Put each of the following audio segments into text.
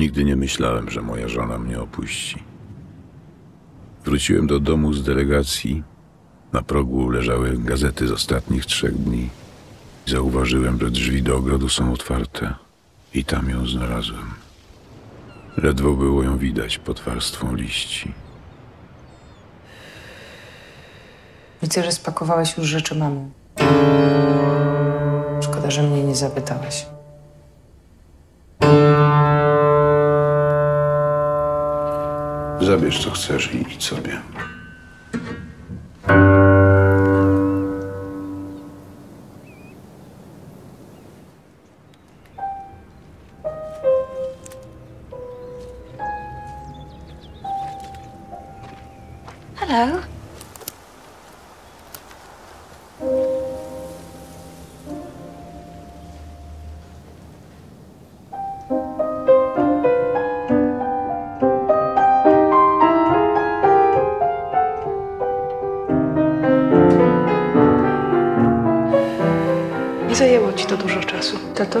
Nigdy nie myślałem, że moja żona mnie opuści. Wróciłem do domu z delegacji. Na progu leżały gazety z ostatnich trzech dni. Zauważyłem, że drzwi do ogrodu są otwarte i tam ją znalazłem. Ledwo było ją widać pod warstwą liści. Widzę, że spakowałeś już rzeczy mamy. Szkoda, że mnie nie zapytałeś. Zabierz co chcesz i idź sobie. Hello. Nie zajęło ci to dużo czasu. Tato?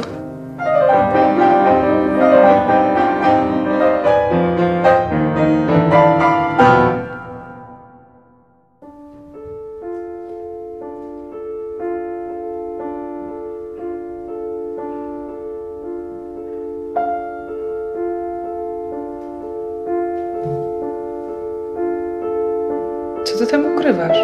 Co ty tam ukrywasz?